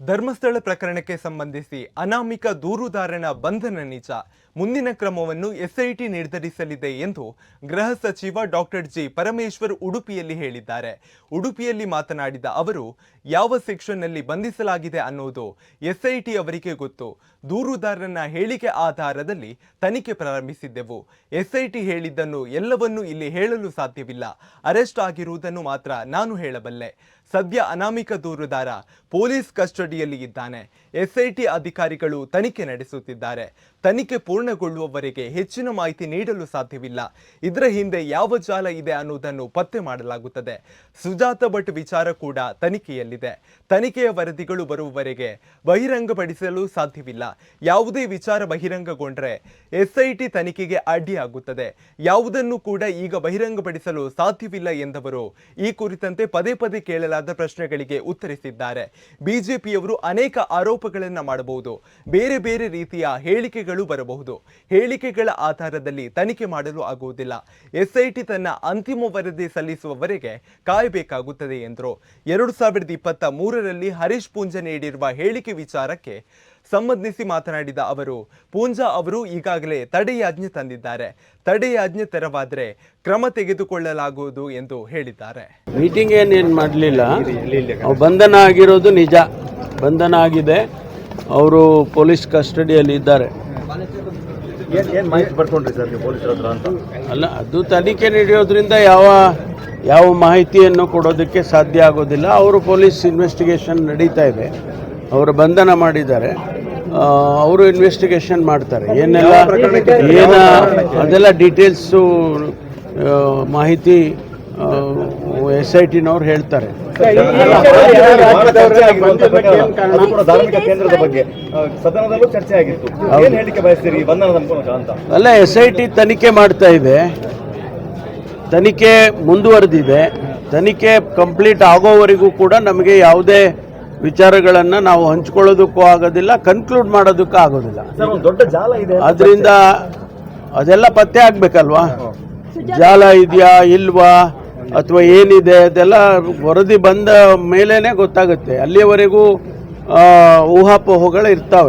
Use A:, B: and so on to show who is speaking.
A: ಧರ್ಮಸ್ಥಳ ಪ್ರಕರಣಕ್ಕೆ ಸಂಬಂಧಿಸಿ ಅನಾಮಿಕ ದೂರುದಾರನ ಬಂಧನ ನಿಜ ಮುಂದಿನ ಕ್ರಮವನ್ನು ಎಸ್ಐಟಿ ನಿರ್ಧರಿಸಲಿದೆ ಎಂದು ಗೃಹ ಸಚಿವ ಡಾಕ್ಟರ್ ಜಿ ಪರಮೇಶ್ವರ್ ಉಡುಪಿಯಲ್ಲಿ ಹೇಳಿದ್ದಾರೆ. ಉಡುಪಿಯಲ್ಲಿ ಮಾತನಾಡಿದ ಅವರು, ಯಾವ ಸೆಕ್ಷನ್ನಲ್ಲಿ ಬಂಧಿಸಲಾಗಿದೆ ಅನ್ನೋದು ಎಸ್ಐಟಿ ಅವರಿಗೆ ಗೊತ್ತು. ದೂರುದಾರನ ಹೇಳಿಕೆ ಆಧಾರದಲ್ಲಿ ತನಿಖೆ ಪ್ರಾರಂಭಿಸಿದ್ದೆವು. ಎಸ್ಐಟಿ ಹೇಳಿದ್ದನ್ನು ಎಲ್ಲವನ್ನೂ ಇಲ್ಲಿ ಹೇಳಲು ಸಾಧ್ಯವಿಲ್ಲ. ಅರೆಸ್ಟ್ ಆಗಿರುವುದನ್ನು ಮಾತ್ರ ನಾನು ಹೇಳಬಲ್ಲೆ. ಸದ್ಯ ಅನಾಮಿಕ ದೂರುದಾರ ಪೊಲೀಸ್ ಕಸ್ಟಡಿಯಲ್ಲಿ ಇದ್ದಾನೆ. ಎಸ್ಐಟಿ ಅಧಿಕಾರಿಗಳು ತನಿಖೆ ನಡೆಸುತ್ತಿದ್ದಾರೆ. ತನಿಖೆ ಪೂರ್ಣಗೊಳ್ಳುವವರೆಗೆ ಹೆಚ್ಚಿನ ಮಾಹಿತಿ ನೀಡಲು ಸಾಧ್ಯವಿಲ್ಲ. ಇದರ ಹಿಂದೆ ಯಾವ ಜಾಲ ಇದೆ ಅನ್ನುವುದನ್ನು ಪತ್ತೆ ಮಾಡಲಾಗುತ್ತದೆ. ಸುಜಾತ ಭಟ್ ವಿಚಾರ ಕೂಡ ತನಿಖೆಯಲ್ಲಿದೆ. ತನಿಖೆಯ ವರದಿಗಳು ಬರುವವರೆಗೆ ಬಹಿರಂಗಪಡಿಸಲು ಸಾಧ್ಯವಿಲ್ಲ. ಯಾವುದೇ ವಿಚಾರ ಬಹಿರಂಗಗೊಂಡ್ರೆ ಎಸ್ಐಟಿ ತನಿಖೆಗೆ ಅಡ್ಡಿಯಾಗುತ್ತದೆ. ಯಾವುದನ್ನು ಕೂಡ ಈಗ ಬಹಿರಂಗಪಡಿಸಲು ಸಾಧ್ಯವಿಲ್ಲ ಎಂದವರು ಈ ಕುರಿತಂತೆ ಪದೇ ಪದೇ ಕೇಳಲಾದ ಪ್ರಶ್ನೆಗಳಿಗೆ ಉತ್ತರಿಸಿದ್ದಾರೆ. ಬಿಜೆಪಿಯವರು ಅನೇಕ ಆರೋಪಗಳನ್ನು ಮಾಡಬಹುದು. ಬೇರೆ ಬೇರೆ ರೀತಿಯ ಹೇಳಿಕೆಗಳು ಬರಬಹುದು. ಹೇಳಿಕೆಗಳ ಆಧಾರದಲ್ಲಿ ತನಿಖೆ ಮಾಡಲು ಆಗುವುದಿಲ್ಲ. ಎಸ್ಐಟಿ ತನ್ನ ಅಂತಿಮ ವರದಿ ಸಲ್ಲಿಸುವವರೆಗೆ ಕಾಯಬೇಕಾಗುತ್ತದೆ ಎಂದರು. ಎರಡು ಸಾವಿರದ ಇಪ್ಪತ್ತ ಮೂರರಲ್ಲಿ ಹರೀಶ್ ಪೂಂಜಾ ನೀಡಿರುವ ಹೇಳಿಕೆ ವಿಚಾರಕ್ಕೆ ಸಂಬಂಧಿಸಿ ಮಾತನಾಡಿದ ಅವರು, ಪೂಂಜಾ ಅವರು ಈಗಾಗಲೇ ತಡೆಯಾಜ್ಞೆ ತಂದಿದ್ದಾರೆ. ತಡೆಯಾಜ್ಞೆ ತೆರವಾದರೆ ಕ್ರಮ ತೆಗೆದುಕೊಳ್ಳಲಾಗುವುದು ಎಂದು ಹೇಳಿದ್ದಾರೆ.
B: ಮೀಟಿಂಗ್ ಏನೇನು ಮಾಡಲಿಲ್ಲ. ಬಂಧನ ಆಗಿರೋದು ನಿಜ. ಬಂಧನ ಆಗಿದೆ. ಅವರು ಪೊಲೀಸ್ ಕಸ್ಟಡಿಯಲ್ಲಿ ಇದ್ದಾರೆ.
C: ಏನ್ ಮಾಹಿತಿ ಪಡ್ಕೊಂಡ್ರಿ ಸರ್ ನೀವು ಪೊಲೀಸರ ಹತ್ರ ಅಂತ?
B: ಅಲ್ಲ ಅದು ತನಿಖೆ ನಡೆಯೋದ್ರಿಂದ ಯಾವ ಯಾವ ಮಾಹಿತಿಯನ್ನು ಕೊಡೋದಕ್ಕೆ ಸಾಧ್ಯ ಆಗೋದಿಲ್ಲ. ಅವರು ಪೊಲೀಸ್ ಇನ್ವೆಸ್ಟಿಗೇಷನ್ ನಡೀತಾ ಇದೆ. ಅವರು ಬಂಧನ ಮಾಡಿದ್ದಾರೆ. ಅವರು ಇನ್ವೆಸ್ಟಿಗೇಷನ್ ಮಾಡ್ತಾರೆ. ಏನೆಲ್ಲ ಏನ ಅದೆಲ್ಲ ಡೀಟೇಲ್ಸು ಮಾಹಿತಿ ಎಸ್ ಐ ಟಿನವ್ರು ಹೇಳ್ತಾರೆ
C: ಚರ್ಚೆ ಆಗಿರುವಂತ ಪ್ರಕರಣ. ಅದು ಧಾರ್ಮಿಕ ಕೇಂದ್ರದ ಬಗ್ಗೆ. ಸದನದಲ್ಲೂ ಚರ್ಚೆ ಆಗಿತ್ತು. ಏನ್ ಹೇಳಿಕೆ ಬಯಸ್ತೀರಿ? ಈ ಅಂತ.
B: ಅಲ್ಲ ಎಸ್ ಐ ಟಿ ತನಿಖೆ ಮಾಡ್ತಾ ಇದೆ. ತನಿಖೆ ಮುಂದುವರೆದಿದೆ. ತನಿಖೆ ಕಂಪ್ಲೀಟ್ ಆಗೋವರೆಗೂ ಕೂಡ ನಮಗೆ ಯಾವುದೇ ವಿಚಾರಗಳನ್ನು ನಾವು ಹಂಚ್ಕೊಳ್ಳೋದಕ್ಕೂ ಆಗೋದಿಲ್ಲ ಕನ್ಕ್ಲೂಡ್ ಮಾಡೋದಕ್ಕೂ ಆಗೋದಿಲ್ಲ.
C: ಸರ್ ದೊಡ್ಡ ಜಾಲ ಇದೆ
B: ಅದರಿಂದ ಅದೆಲ್ಲ ಪತ್ತೆ ಆಗಬೇಕಲ್ವಾ? ಜಾಲ ಇದೆಯಾ ಇಲ್ವಾ? ಅಥವಾ ಏನಿದೆ ಅದೆಲ್ಲ ವರದಿ ಬಂದ ಮೇಲೇನೆ ಗೊತ್ತಾಗುತ್ತೆ. ಅಲ್ಲಿಯವರೆಗೂ ಊಹಾಪೋಹಗಳು ಇರ್ತಾವೆ.